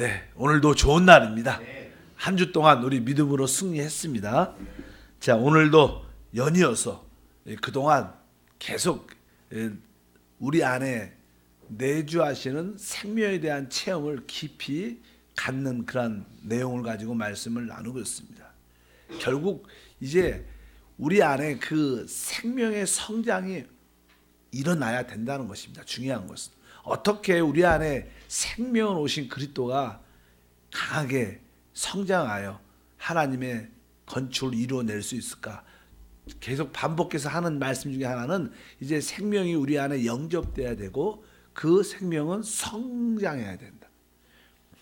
네, 오늘도 좋은 날입니다. 한 주 동안 우리 믿음으로 승리했습니다. 자, 오늘도 연이어서 그동안 계속 우리 안에 내주하시는 생명에 대한 체험을 깊이 갖는 그런 내용을 가지고 말씀을 나누고 있습니다. 결국 이제 우리 안에 그 생명의 성장이 일어나야 된다는 것입니다. 중요한 것은 어떻게 우리 안에 생명을 오신 그리스도가 강하게 성장하여 하나님의 건축을 이루어낼 수 있을까? 계속 반복해서 하는 말씀 중에 하나는 이제 생명이 우리 안에 영접돼야 되고 그 생명은 성장해야 된다.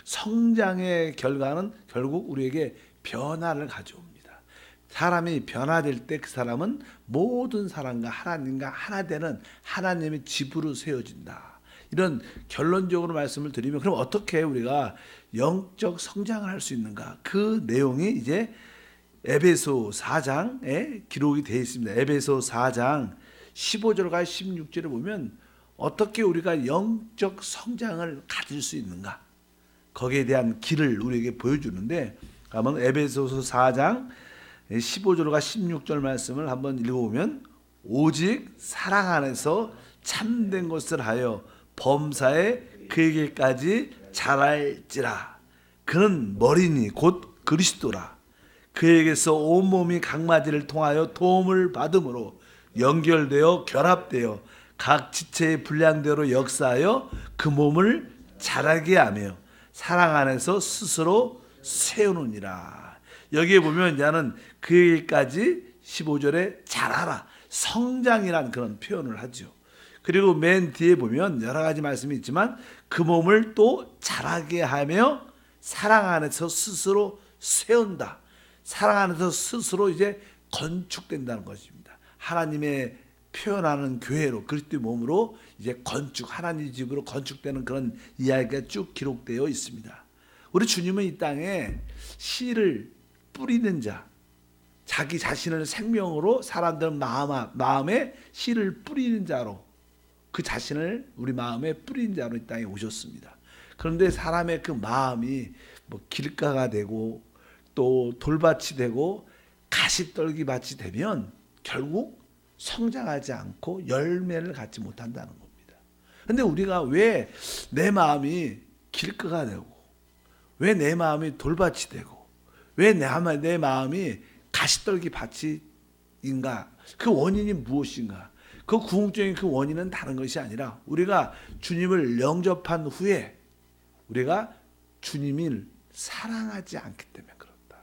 성장의 결과는 결국 우리에게 변화를 가져옵니다. 사람이 변화될 때 그 사람은 모든 사람과 하나님과 하나 되는 하나님의 집으로 세워진다. 이런 결론적으로 말씀을 드리면 그럼 어떻게 우리가 영적 성장을 할 수 있는가? 그 내용이 이제 에베소 4장에 기록이 되어 있습니다. 에베소 4장 15절과 16절을 보면 어떻게 우리가 영적 성장을 가질 수 있는가? 거기에 대한 길을 우리에게 보여주는데 한번 에베소서 4장 15절과 16절 말씀을 한번 읽어보면 오직 사랑 안에서 참된 것을 하여 범사에 그에게까지 자랄지라. 그는 머리니 곧 그리스도라. 그에게서 온몸이 각마디를 통하여 도움을 받음으로 연결되어 결합되어 각 지체의 분량대로 역사하여 그 몸을 자라게 하며 사랑 안에서 스스로 세우느니라. 여기에 보면 나는 그에게까지 15절에 자라라. 성장이라는 그런 표현을 하죠. 그리고 맨 뒤에 보면 여러 가지 말씀이 있지만 그 몸을 또 자라게 하며 사랑 안에서 스스로 세운다. 사랑 안에서 스스로 이제 건축된다는 것입니다. 하나님의 표현하는 교회로 그리스도의 몸으로 이제 건축 하나님 집으로 건축되는 그런 이야기가 쭉 기록되어 있습니다. 우리 주님은 이 땅에 씨를 뿌리는 자, 자기 자신을 생명으로 사람들 마음 마음에 씨를 뿌리는 자로 그 자신을 우리 마음에 뿌린 자로 이 땅에 오셨습니다. 그런데 사람의 그 마음이 뭐 길가가 되고 또 돌밭이 되고 가시떨기 밭이 되면 결국 성장하지 않고 열매를 갖지 못한다는 겁니다. 근데 우리가 왜 내 마음이 길가가 되고 왜 내 마음이 돌밭이 되고 왜 내 마음이 가시떨기 밭이 인가? 그 원인이 무엇인가? 그 궁극적인 그 원인은 다른 것이 아니라 우리가 주님을 영접한 후에 우리가 주님을 사랑하지 않기 때문에 그렇다.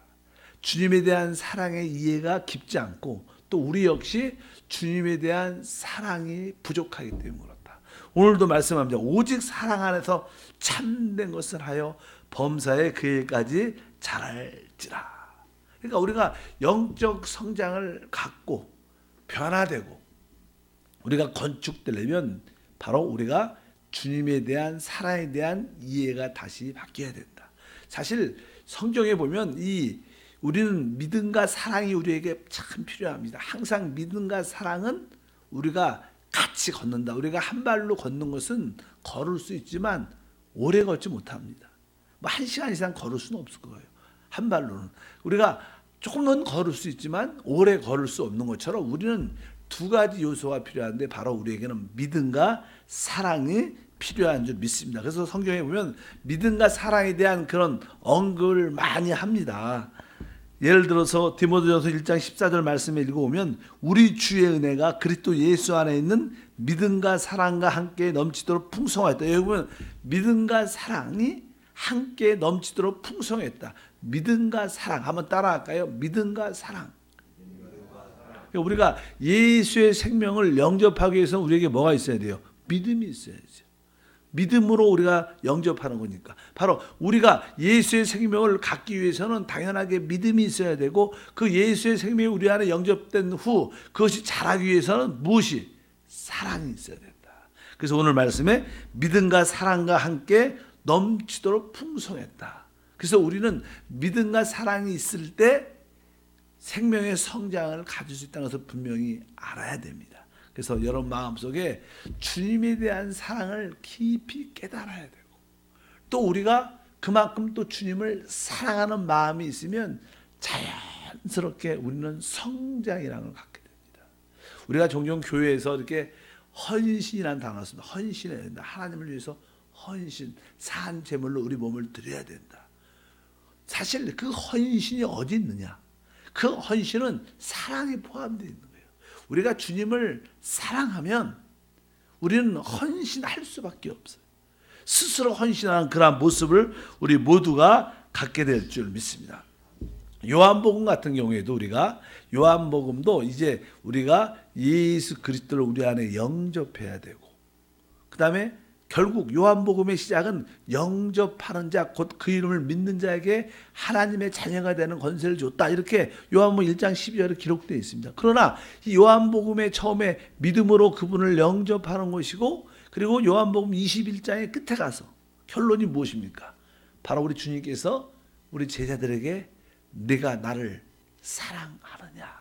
주님에 대한 사랑의 이해가 깊지 않고 또 우리 역시 주님에 대한 사랑이 부족하기 때문에 그렇다. 오늘도 말씀합니다. 오직 사랑 안에서 참된 것을 하여 범사에 그에까지 자랄지라. 그러니까 우리가 영적 성장을 갖고 변화되고 우리가 건축되려면 바로 우리가 주님에 대한 사랑에 대한 이해가 다시 바뀌어야 된다. 사실 성경에 보면 이 우리는 믿음과 사랑이 우리에게 참 필요합니다. 항상 믿음과 사랑은 우리가 같이 걷는다. 우리가 한 발로 걷는 것은 걸을 수 있지만 오래 걷지 못합니다. 뭐 한 시간 이상 걸을 수는 없을 거예요. 한 발로는 우리가 조금은 걸을 수 있지만 오래 걸을 수 없는 것처럼 우리는 두 가지 요소가 필요한데 바로 우리에게는 믿음과 사랑이 필요한 줄 믿습니다. 그래서 성경에 보면 믿음과 사랑에 대한 그런 언급을 많이 합니다. 예를 들어서 디모데전서 1장 14절 말씀에 읽어보면 우리 주의 은혜가 그리스도 예수 안에 있는 믿음과 사랑과 함께 넘치도록 풍성하였다. 여기 보면 믿음과 사랑이 함께 넘치도록 풍성했다. 믿음과 사랑 한번 따라할까요? 믿음과 사랑. 우리가 예수의 생명을 영접하기 위해서 우리에게 뭐가 있어야 돼요? 믿음이 있어야죠. 믿음으로 우리가 영접하는 거니까. 바로 우리가 예수의 생명을 갖기 위해서는 당연하게 믿음이 있어야 되고 그 예수의 생명이 우리 안에 영접된 후 그것이 자라기 위해서는 무엇이? 사랑이 있어야 된다. 그래서 오늘 말씀에 믿음과 사랑과 함께 넘치도록 풍성했다. 그래서 우리는 믿음과 사랑이 있을 때 생명의 성장을 가질 수 있다는 것을 분명히 알아야 됩니다. 그래서 여러분 마음속에 주님에 대한 사랑을 깊이 깨달아야 되고 또 우리가 그만큼 또 주님을 사랑하는 마음이 있으면 자연스럽게 우리는 성장이라는 걸 갖게 됩니다. 우리가 종종 교회에서 이렇게 헌신이라는 단어가 씁니다. 헌신해야 된다. 하나님을 위해서 헌신, 산 제물로 우리 몸을 드려야 된다. 사실 그 헌신이 어디 있느냐? 그 헌신은 사랑이 포함되어 있는 거예요. 우리가 주님을 사랑하면 우리는 헌신할 수밖에 없어요. 스스로 헌신하는 그러한 모습을 우리 모두가 갖게 될 줄 믿습니다. 요한복음 같은 경우에도 우리가 요한복음도 이제 우리가 예수 그리스도를 우리 안에 영접해야 되고 그다음에 결국 요한복음의 시작은 영접하는 자 곧 그 이름을 믿는 자에게 하나님의 자녀가 되는 권세를 줬다 이렇게 요한복음 1장 12절에 기록되어 있습니다. 그러나 이 요한복음의 처음에 믿음으로 그분을 영접하는 것이고 그리고 요한복음 21장의 끝에 가서 결론이 무엇입니까? 바로 우리 주님께서 우리 제자들에게 네가 나를 사랑하느냐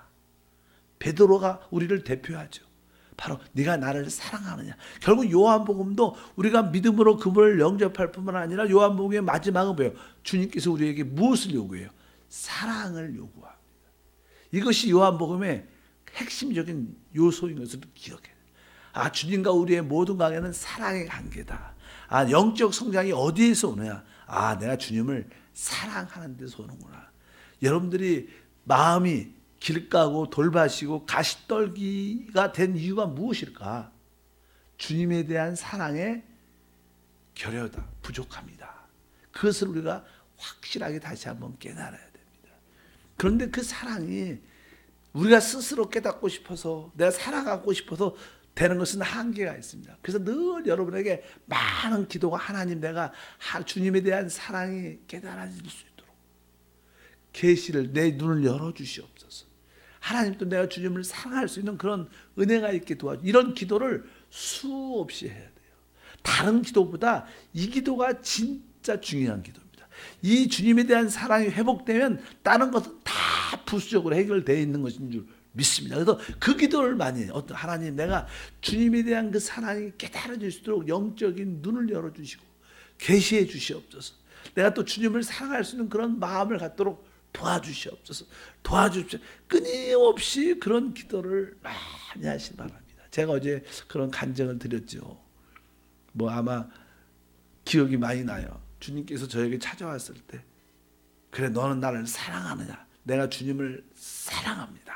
베드로가 우리를 대표하죠. 바로 네가 나를 사랑하느냐. 결국 요한복음도 우리가 믿음으로 그분을 영접할 뿐만 아니라 요한복음의 마지막은 뭐예요? 주님께서 우리에게 무엇을 요구해요? 사랑을 요구합니다. 이것이 요한복음의 핵심적인 요소인 것을 기억해요. 아, 주님과 우리의 모든 관계는 사랑의 관계다. 아, 영적 성장이 어디에서 오느냐? 아, 내가 주님을 사랑하는 데서 오는구나. 여러분들이 마음이 길가고 돌바시고 가시떨기가 된 이유가 무엇일까? 주님에 대한 사랑의 결여다, 부족합니다. 그것을 우리가 확실하게 다시 한번 깨달아야 됩니다. 그런데 그 사랑이 우리가 스스로 깨닫고 싶어서 내가 살아가고 싶어서 되는 것은 한계가 있습니다. 그래서 늘 여러분에게 많은 기도가 하나님 내가 주님에 대한 사랑이 깨달아질 수 있도록 계시를 내 눈을 열어 주시옵소서. 하나님도 내가 주님을 사랑할 수 있는 그런 은혜가 있게 도와주. 이런 기도를 수없이 해야 돼요. 다른 기도보다 이 기도가 진짜 중요한 기도입니다. 이 주님에 대한 사랑이 회복되면 다른 것은 다 부수적으로 해결되어 있는 것인 줄 믿습니다. 그래서 그 기도를 많이 해요. 어떤 하나님 내가 주님에 대한 그 사랑이 깨달아질 수 있도록 영적인 눈을 열어주시고 계시해 주시옵소서. 내가 또 주님을 사랑할 수 있는 그런 마음을 갖도록 도와주시옵소서. 도와주십시오. 끊임없이 그런 기도를 많이 하시기 바랍니다. 제가 어제 그런 간증을 드렸죠. 뭐 아마 기억이 많이 나요. 주님께서 저에게 찾아왔을 때 그래 너는 나를 사랑하느냐? 내가 주님을 사랑합니다.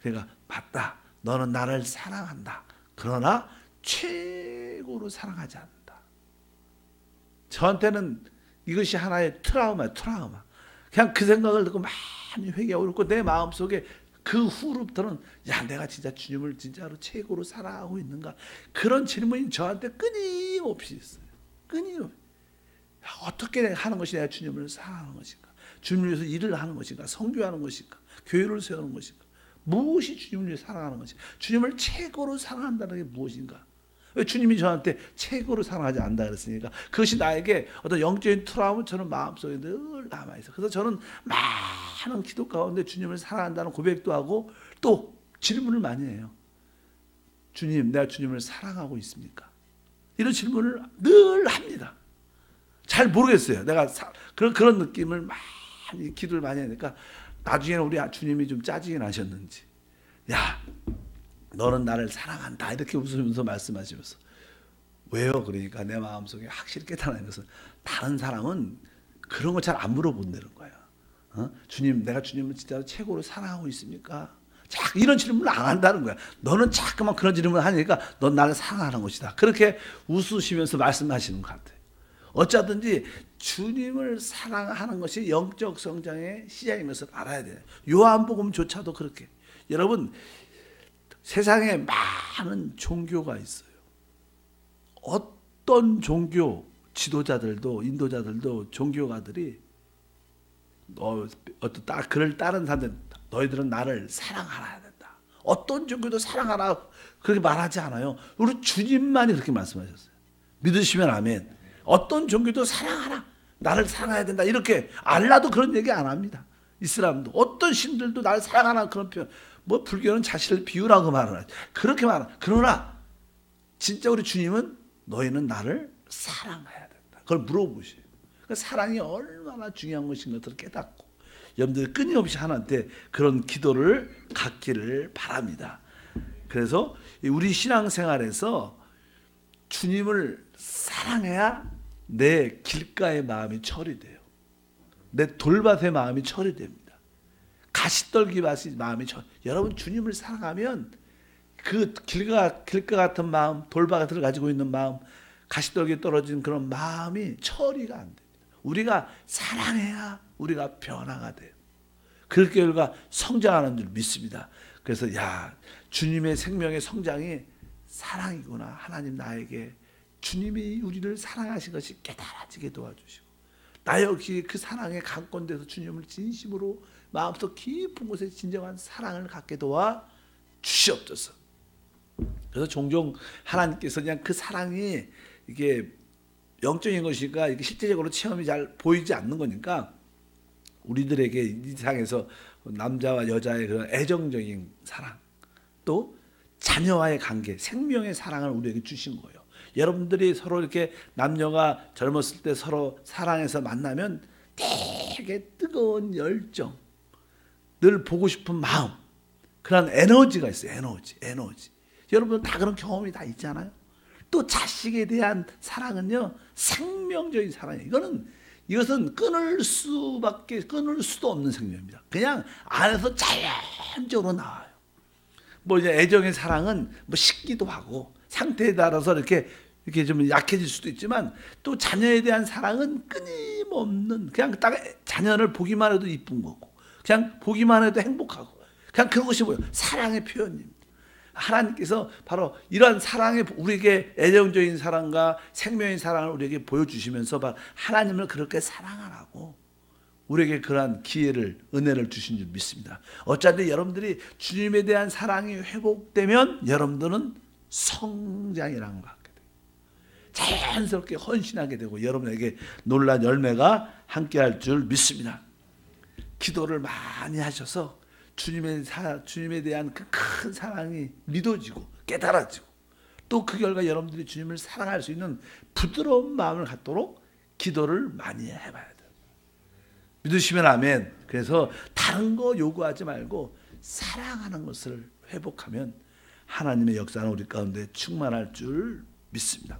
그러니까 맞다. 너는 나를 사랑한다. 그러나 최고로 사랑하지 않는다. 저한테는 이것이 하나의 트라우마, 트라우마. 그냥 그 생각을 듣고 많이 회개하고 그렇고 내 마음속에 그 후로부터는 야 내가 진짜 주님을 진짜로 최고로 사랑하고 있는가? 그런 질문이 저한테 끊임없이 있어요. 끊임없이. 어떻게 하는 것이 내가 주님을 사랑하는 것인가? 주님을 위해서 일을 하는 것인가? 성교하는 것인가? 교회를 세우는 것인가? 무엇이 주님을 위해 사랑하는 것인가? 주님을 최고로 사랑한다는 게 무엇인가? 왜 주님이 저한테 최고로 사랑하지 않다 그랬으니까 그것이 나에게 어떤 영적인 트라우마처럼 마음속에 늘 남아있어. 그래서 저는 많은 기도 가운데 주님을 사랑한다는 고백도 하고 또 질문을 많이 해요. 주님, 내가 주님을 사랑하고 있습니까? 이런 질문을 늘 합니다. 잘 모르겠어요. 내가 사, 그런 그런 느낌을 많이 기도를 많이 하니까 나중에는 우리 주님이 좀 짜증이 나셨는지, 야, 너는 나를 사랑한다 이렇게 웃으면서 말씀하시면서 왜요? 그러니까 내 마음속에 확실히 깨달는 것은 다른 사람은 그런 거잘안 물어본다는 거야. 어? 주님, 내가 주님을 진짜 최고로 사랑하고 있습니까? 자, 이런 질문을 안 한다는 거야. 너는 자꾸만 그런 질문을 하니까 넌 나를 사랑하는 것이다. 그렇게 웃으시면서 말씀하시는 것 같아요. 어쩌든지 주님을 사랑하는 것이 영적 성장의 시작인 것을 알아야 돼요. 요한복음조차도 그렇게. 여러분, 세상에 많은 종교가 있어요. 어떤 종교 지도자들도 인도자들도 종교가들이 어, 어떤 따, 그를 따른 사람들 너희들은 나를 사랑하라 된다. 어떤 종교도 사랑하라 그렇게 말하지 않아요. 우리 주님만이 그렇게 말씀하셨어요. 믿으시면 아멘. 어떤 종교도 사랑하라. 나를 사랑해야 된다. 이렇게 알라도 그런 얘기 안 합니다. 이슬람도 어떤 신들도 나를 사랑하라 그런 표현. 뭐 불교는 자신을 비우라고 말을 하죠. 그렇게 말하. 그러나 진짜 우리 주님은 너희는 나를 사랑해야 된다. 그걸 물어보셔요. 그 사랑이 얼마나 중요한 것인 것을 깨닫고 여러분들 끊임없이 하나한테 그런 기도를 갖기를 바랍니다. 그래서 우리 신앙생활에서 주님을 사랑해야 내 길가의 마음이 처리돼요. 내 돌밭의 마음이 처리됩니다. 가시떨기 마음이 처. 여러분 주님을 사랑하면 그 길가 길가 같은 마음, 돌밭을 가지고 있는 마음, 가시떨기 떨어진 그런 마음이 처리가 안 됩니다. 우리가 사랑해야 우리가 변화가 돼요. 그렇게 우리가 성장하는 줄 믿습니다. 그래서 야 주님의 생명의 성장이 사랑이구나. 하나님 나에게 주님이 우리를 사랑하신 것이 깨달아지게 도와주시고 나 역시 그 사랑에 강권돼서 주님을 진심으로 마음속 깊은 곳에 진정한 사랑을 갖게 도와 주시옵소서. 그래서 종종 하나님께서 그냥 그 사랑이 이게 영적인 것이니까 이게 실제적으로 체험이 잘 보이지 않는 거니까 우리들에게 이 세상에서 남자와 여자의 그런 애정적인 사랑 또 자녀와의 관계, 생명의 사랑을 우리에게 주신 거예요. 여러분들이 서로 이렇게 남녀가 젊었을 때 서로 사랑해서 만나면 되게 뜨거운 열정, 늘 보고 싶은 마음, 그런 에너지가 있어요. 에너지, 에너지. 여러분 다 그런 경험이 다 있잖아요. 또 자식에 대한 사랑은요 생명적인 사랑이에요. 이거는 이것은 끊을 수밖에 끊을 수도 없는 생명입니다. 그냥 안에서 자연적으로 나와요. 뭐 이제 애정의 사랑은 뭐 식기도 하고 상태에 따라서 이렇게 이렇게 좀 약해질 수도 있지만 또 자녀에 대한 사랑은 끊임없는 그냥 딱 자녀를 보기만 해도 이쁜 거고 그냥 보기만 해도 행복하고 그냥 그런 것이 뭐예요? 사랑의 표현입니다. 하나님께서 바로 이러한 사랑의 우리에게 애정적인 사랑과 생명의 사랑을 우리에게 보여주시면서 하나님을 그렇게 사랑하라고 우리에게 그러한 기회를 은혜를 주신 줄 믿습니다. 어차피 여러분들이 주님에 대한 사랑이 회복되면 여러분들은 성장이라는 돼요. 자연스럽게 헌신하게 되고 여러분에게 놀란 열매가 함께할 줄 믿습니다. 기도를 많이 하셔서 주님의 사, 주님에 대한 그 큰 사랑이 믿어지고 깨달아지고 또 그 결과 여러분들이 주님을 사랑할 수 있는 부드러운 마음을 갖도록 기도를 많이 해봐야 돼요. 믿으시면 아멘. 그래서 다른 거 요구하지 말고 사랑하는 것을 회복하면 하나님의 역사는 우리 가운데 충만할 줄 믿습니다.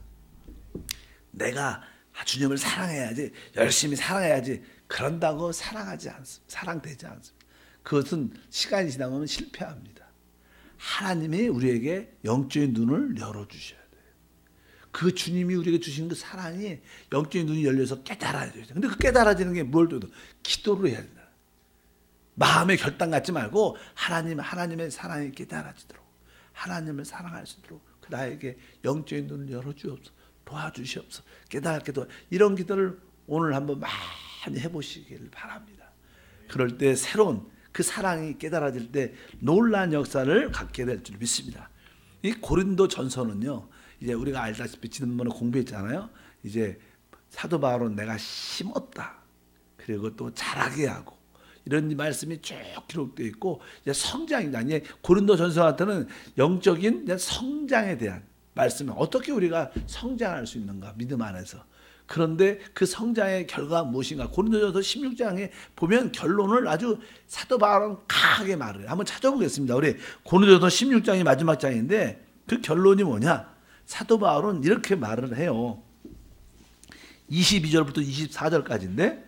내가 주님을 사랑해야지 열심히 사랑해야지 그런다고 사랑하지 않습니다. 사랑되지 않습니다. 그것은 시간이 지나면 실패합니다. 하나님이 우리에게 영적인 눈을 열어주셔야 돼요. 그 주님이 우리에게 주신 그 사랑이 영적인 눈이 열려서 깨달아야 돼요. 근데 그 깨달아지는 게뭘또 기도로 해야 된다. 마음의 결단 갖지 말고 하나님, 하나님의 사랑이 깨달아지도록 하나님을 사랑할 수 있도록 그 나에게 영적인 눈을 열어주옵소서 도와주시옵소서 깨닫게 도 이런 기도를 오늘 한번 많이 해보시길 바랍니다. 그럴 때 새로운 그 사랑이 깨달아질 때 놀란 역사를 갖게 될 줄 믿습니다. 이 고린도 전서는요. 이제 우리가 알다시피 지난번에 공부했잖아요. 이제 사도 바울은 내가 심었다. 그리고 또 자라게 하고 이런 말씀이 쭉 기록되어 있고 성장이다. 이제 고린도 전서 같은 영적인 성장에 대한 말씀은 어떻게 우리가 성장할 수 있는가 믿음 안에서 그런데 그 성장의 결과가 무엇인가? 고린도전서 16장에 보면 결론을 아주 사도 바울은 강하게 말을. 한번 찾아보겠습니다. 우리 고린도전서 16장이 마지막 장인데 그 결론이 뭐냐? 사도 바울은 이렇게 말을 해요. 22절부터 24절까지인데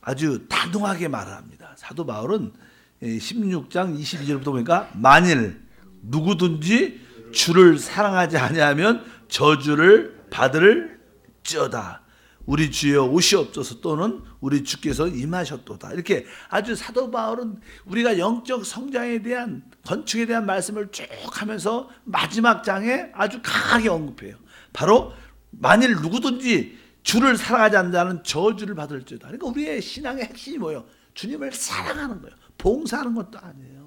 아주 단호하게 말을 합니다. 사도 바울은 16장 22절부터 보니까 만일 누구든지 주를 사랑하지 아니하면 저주를 받을지어다. 우리 주여 오시옵소서 또는 우리 주께서 임하셨도다. 이렇게 아주 사도 바울은 우리가 영적 성장에 대한 건축에 대한 말씀을 쭉 하면서 마지막 장에 아주 강하게 언급해요. 바로 만일 누구든지 주를 사랑하지 않는 자는 저주를 받을지어다. 그러니까 우리의 신앙의 핵심이 뭐예요? 주님을 사랑하는 거예요. 봉사하는 것도 아니에요.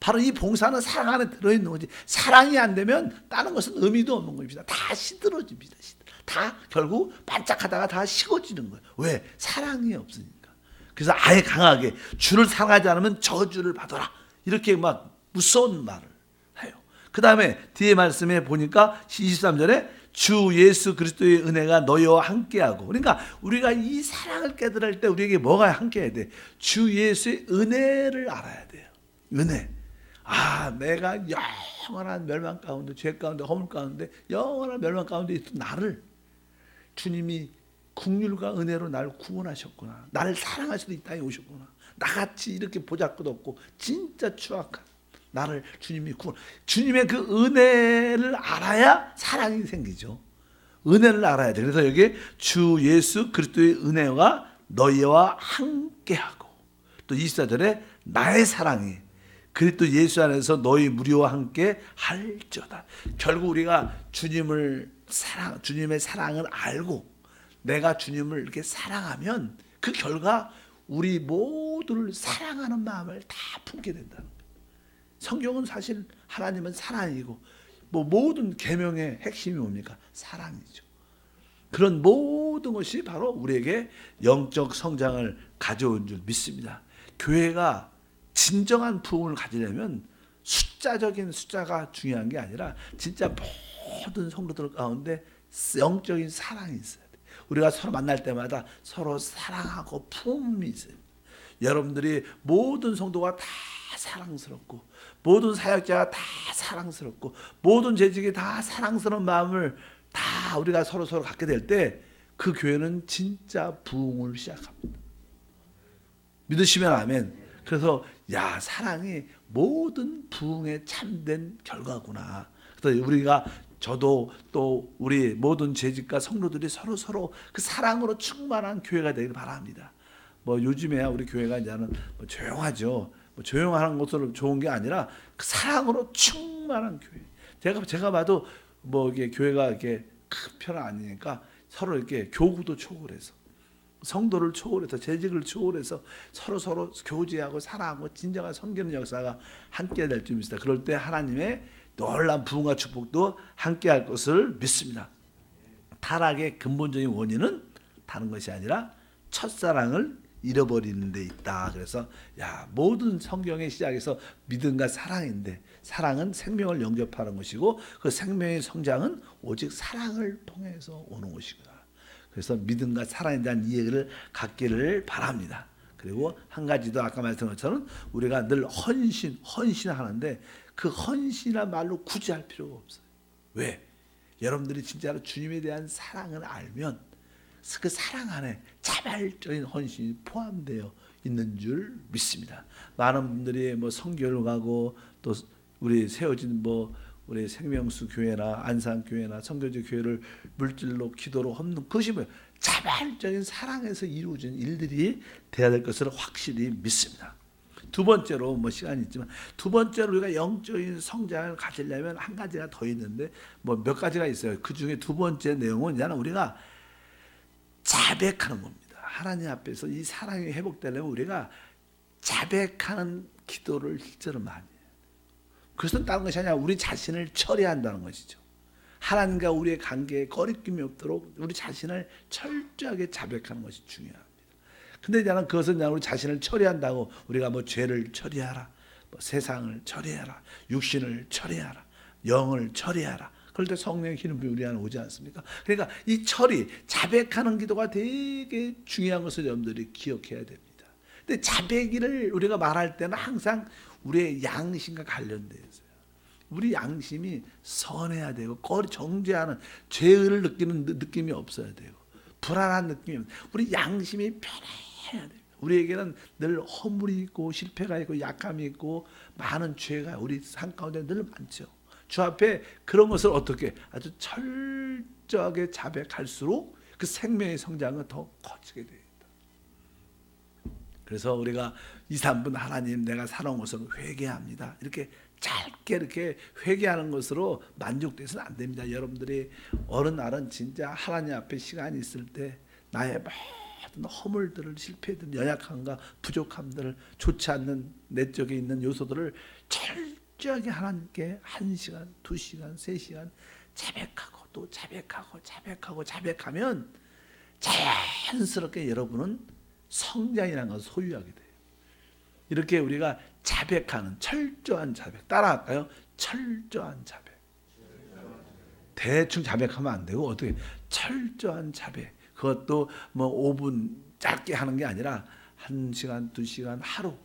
바로 이 봉사는 사랑 안에 들어있는 거지. 사랑이 안 되면 다른 것은 의미도 없는 겁니다. 다 시들어집니다. 다 결국 반짝하다가 다 식어지는 거예요. 왜? 사랑이 없으니까. 그래서 아예 강하게 주를 사랑하지 않으면 저주를 받아라. 이렇게 막 무서운 말을 해요. 그 다음에 뒤에 말씀에 보니까 23절에 주 예수 그리스도의 은혜가 너희와 함께하고 그러니까 우리가 이 사랑을 깨달을 때 우리에게 뭐가 함께해야 돼? 주 예수의 은혜를 알아야 돼요. 은혜. 아, 내가 영원한 멸망 가운데 죄 가운데 허물 가운데 영원한 멸망 가운데 있던 나를 주님이 국률과 은혜로 나를 구원하셨구나. 나를 사랑하셔도 이 땅에 오셨구나. 나같이 이렇게 보잘것 없고 진짜 추악한 나를 주님이 구원. 주님의 그 은혜를 알아야 사랑이 생기죠. 은혜를 알아야 돼. 그래서 여기 주 예수 그리스도의 은혜와 너희와 함께하고 또 24절에 나의 사랑이 그리스도 예수 안에서 너희 무리와 함께 할지어다. 결국 우리가 주님을 사랑 주님의 사랑을 알고 내가 주님을 이렇게 사랑하면 그 결과 우리 모두를 사랑하는 마음을 다 품게 된다는 거예요. 성경은 사실 하나님은 사랑이고 뭐 모든 계명의 핵심이 뭡니까? 사랑이죠. 그런 모든 것이 바로 우리에게 영적 성장을 가져온 줄 믿습니다. 교회가 진정한 부흥을 가지려면 숫자적인 숫자가 중요한 게 아니라 진짜 모든 성도들 가운데 영적인 사랑이 있어야 돼. 우리가 서로 만날 때마다 서로 사랑하고 품이 있어요. 여러분들이 모든 성도가 다 사랑스럽고 모든 사역자가 다 사랑스럽고 모든 재직이 다 사랑스러운 마음을 다 우리가 서로 서로 갖게 될 때 그 교회는 진짜 부흥을 시작합니다. 믿으시면 아멘. 그래서 야 사랑이 모든 부흥의 참된 결과구나. 그래서 우리가 저도 또 우리 모든 재직과 성도들이 서로 서로 그 사랑으로 충만한 교회가 되길 바랍니다. 뭐 요즘에야 우리 교회가 이제는 뭐 조용하죠. 뭐 조용한 것으로 좋은 게 아니라 그 사랑으로 충만한 교회. 제가 제가 봐도 뭐 이게 교회가 이렇게 큰 편은 아니니까 서로 이렇게 교구도 초월해서 성도를 초월해서 재직을 초월해서 서로 서로 교제하고 사랑하고 진정한 섬기는 역사가 함께 될 줄 믿습니다. 그럴 때 하나님의 놀란 부흥과 축복도 함께 할 것을 믿습니다. 타락의 근본적인 원인은 다른 것이 아니라 첫사랑을 잃어버리는 데 있다. 그래서 야 모든 성경의 시작에서 믿음과 사랑인데 사랑은 생명을 영접하는 것이고 그 생명의 성장은 오직 사랑을 통해서 오는 것이구나. 그래서 믿음과 사랑에 대한 이해를 갖기를 바랍니다. 그리고 한 가지도 아까 말씀한 것처럼 우리가 늘 헌신, 헌신하는데 그 헌신이란 말로 굳이 할 필요가 없어요. 왜? 여러분들이 진짜로 주님에 대한 사랑을 알면 그 사랑 안에 자발적인 헌신이 포함되어 있는 줄 믿습니다. 많은 분들이 뭐 성교를 가고 또 우리 세워진 뭐 우리 생명수 교회나 안산 교회나 성교지 교회를 물질로 기도로 험는 그것이 뭐 자발적인 사랑에서 이루어진 일들이 돼야 될 것을 확실히 믿습니다. 두 번째로 뭐 시간이 있지만 두 번째로 우리가 영적인 성장을 가지려면 한 가지가 더 있는데 뭐 몇 가지가 있어요. 그 중에 두 번째 내용은 이제는 우리가 자백하는 겁니다. 하나님 앞에서 이 사랑이 회복되려면 우리가 자백하는 기도를 실제로 많이. 그것은 다른 것이 아니라 우리 자신을 처리한다는 것이죠. 하나님과 우리의 관계에 거리낌이 없도록 우리 자신을 철저하게 자백하는 것이 중요합니다. 근데 나는 그것은 그냥 우리 자신을 처리한다고 우리가 뭐 죄를 처리하라, 뭐 세상을 처리하라, 육신을 처리하라, 영을 처리하라. 그럴 때 성령의 기름이 우리 안에 오지 않습니까? 그러니까 이 처리, 자백하는 기도가 되게 중요한 것을 여러분들이 기억해야 됩니다. 근데 자백을 우리가 말할 때는 항상 우리의 양심과 관련되어 있어요. 우리 양심이 선해야 되고 거리 정죄하는 죄를 느끼는 느낌이 없어야 되고 불안한 느낌이 우리 양심이 편해야 돼요. 우리에게는 늘 허물이 있고 실패가 있고 약함이 있고 많은 죄가 우리 삶 가운데 늘 많죠. 주 앞에 그런 것을 어떻게 아주 철저하게 자백할수록 그 생명의 성장은 더 커지게 됩니다. 그래서 우리가 2, 3분 하나님 내가 살아온 것을 회개합니다. 이렇게 짧게 이렇게 회개하는 것으로 만족돼서는 안 됩니다. 여러분들이 어느 날은 진짜 하나님 앞에 시간이 있을 때 나의 모든 허물들을 실패들 연약함과 부족함들을 좋지 않는 내적에 있는 요소들을 철저하게 하나님께 한 시간, 두 시간, 세 시간 자백하고 또 자백하고 자백하고 자백하면 자연스럽게 여러분은 성장이라는 것을 소유하게 돼요. 이렇게 우리가 자백하는 철저한 자백 따라할까요? 철저한 자백. 대충 자백하면 안 되고 어떻게 철저한 자백. 그것도 뭐 5분 짧게 하는 게 아니라 1시간, 2시간, 하루.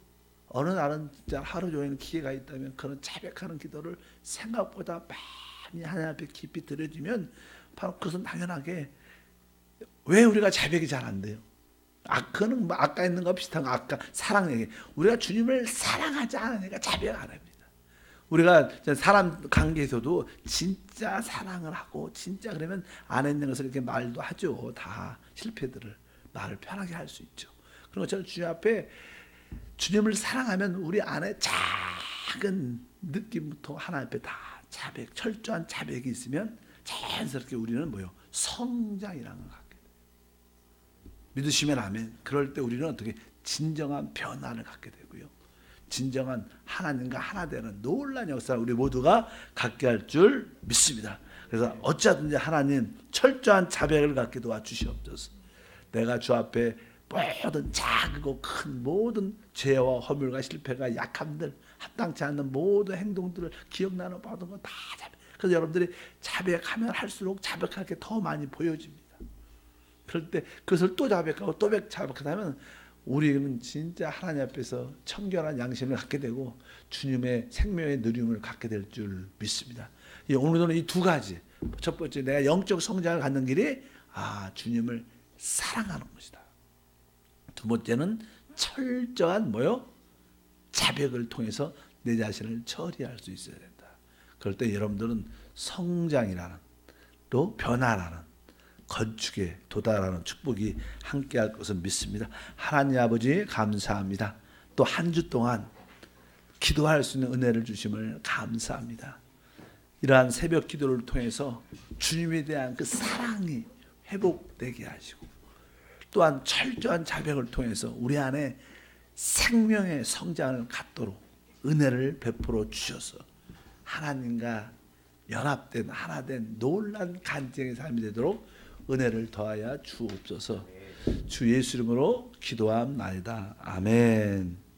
어느 날은 진짜 하루 종일 기회가 있다면 그런 자백하는 기도를 생각보다 많이 하나님 앞에 깊이 들여주면 바로 그것은 당연하게 왜 우리가 자백이 잘 안 돼요? 아, 그거는 뭐 아까 있는 거 비슷한 거 아까 사랑 얘기. 우리가 주님을 사랑하지 않으니까 자백 안 합니다. 우리가 사람 관계에서도 진짜 사랑을 하고 진짜 그러면 안에 있는 것을 이렇게 말도 하죠. 다 실패들을 말을 편하게 할 수 있죠. 그런 것처럼 주님 앞에 주님을 사랑하면 우리 안에 작은 느낌부터 하나님 앞에 다 자백, 철저한 자백이 있으면 자연스럽게 우리는 뭐요? 성장이라는 걸. 믿으시면 아멘. 그럴 때 우리는 어떻게 진정한 변화를 갖게 되고요. 진정한 하나님과 하나 되는 놀란 역사를 우리 모두가 갖게 할 줄 믿습니다. 그래서 어찌하든지 하나님 철저한 자백을 갖게 도와주시옵소서. 내가 주 앞에 모든 작고 큰 모든 죄와 허물과 실패가 약함들 합당치 않는 모든 행동들을 기억나는 모든 건다 자백. 그래서 여러분들이 자백하면 할수록 자백할 게더 많이 보여집니다. 그럴 때 그것을 또 자백하고 또 자백하면 우리는 진짜 하나님 앞에서 청결한 양심을 갖게 되고 주님의 생명의 누림을 갖게 될 줄 믿습니다. 이 오늘은 이 두 가지. 첫 번째 내가 영적 성장을 갖는 길이 아 주님을 사랑하는 것이다. 두 번째는 철저한 뭐요? 자백을 통해서 내 자신을 처리할 수 있어야 된다. 그럴 때 여러분들은 성장이라는 또 변화라는 건축에 도달하는 축복이 함께할 것을 믿습니다. 하나님 아버지 감사합니다. 또 한 주 동안 기도할 수 있는 은혜를 주심을 감사합니다. 이러한 새벽 기도를 통해서 주님에 대한 그 사랑이 회복되게 하시고 또한 철저한 자백을 통해서 우리 안에 생명의 성장을 갖도록 은혜를 베풀어 주셔서 하나님과 연합된 하나된 놀란 간증의 삶이 되도록 은혜를 더하여 주옵소서. 주 예수 이름으로 기도함나이다. 아멘.